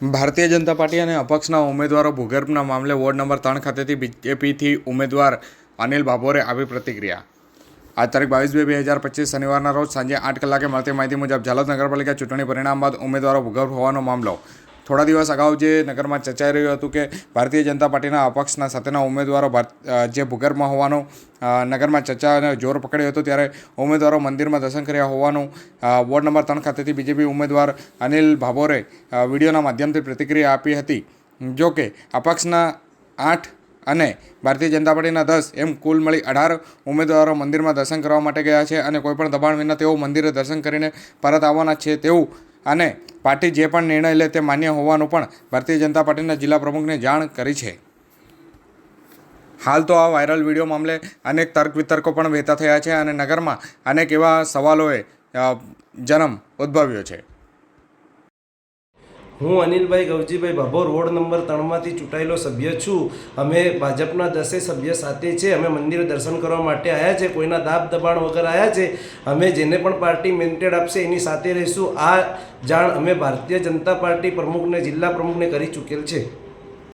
Bharatiya Janata party અને અપક્ષના ઉમેદવારો ભૂગર્ભના મામલે વોર્ડ નંબર ત્રણ ખાતેથી બીજેપીથી ઉમેદવાર અનિલ ભાભોરે આવી પ્રતિક્રિયા. આજ તારીખ બાવીસ બે બે હજાર પચીસ શનિવારના રોજ સાંજે આઠ કલાકે મળતી માહિતી મુજબ ઝાલોદ નગરપાલિકા ચૂંટણી પરિણામ બાદ ઉમેદવારો ભૂગર્ભ હોવાનો મામલો થોડા દિવસ અગાઉ જે નગરમાં ચર્ચાઈ રહ્યું હતું કે ભારતીય જનતા પાર્ટીના અપક્ષના સાથેના ઉમેદવારો જે ભૂગર્ભમાં હોવાનું નગરમાં ચર્ચાને જોર પકડ્યો હતો ત્યારે ઉમેદવારો મંદિરમાં દર્શન કર્યા હોવાનું વોર્ડ નંબર ત્રણ ખાતેથી બીજેપી ઉમેદવાર અનિલ ભાભોરે વિડીયોના માધ્યમથી પ્રતિક્રિયા આપી હતી. જોકે અપક્ષના આઠ અને ભારતીય જનતા પાર્ટીના દસ એમ કુલ મળી અઢાર ઉમેદવારો મંદિરમાં દર્શન કરવા માટે ગયા છે અને કોઈપણ દબાણ વિના તેઓ મંદિરે દર્શન કરીને પરત આવવાના છે તેવું અને પાર્ટી જે પણ નિર્ણય લે તે માન્ય હોવાનું પણ ભારતીય જનતા પાર્ટીના જિલ્લા પ્રમુખને જાણ કરી છે. હાલ તો આ વાયરલ વીડિયો મામલે અનેક તર્ક વિતર્કો પણ વહેતા થયા છે અને નગરમાં અનેક એવા સવાલોએ જન્મ ઉદ્ભવ્યો છે. હું અનિલભાઈ ગવજીભાઈ ભાભો રોડ નંબર ત્રણમાંથી ચૂંટાયેલો સભ્ય છું. અમે ભાજપના દસે સભ્ય સાથે છે. અમે મંદિરે દર્શન કરવા માટે આવ્યા છે. કોઈના દાબ દબાણ વગર આવ્યા છે. અમે જેને પણ પાર્ટી મેન્ટેડ આપશે એની સાથે રહીશું. આ જાણ અમે ભારતીય જનતા પાર્ટી પ્રમુખને, જિલ્લા પ્રમુખને કરી ચૂકેલ છે.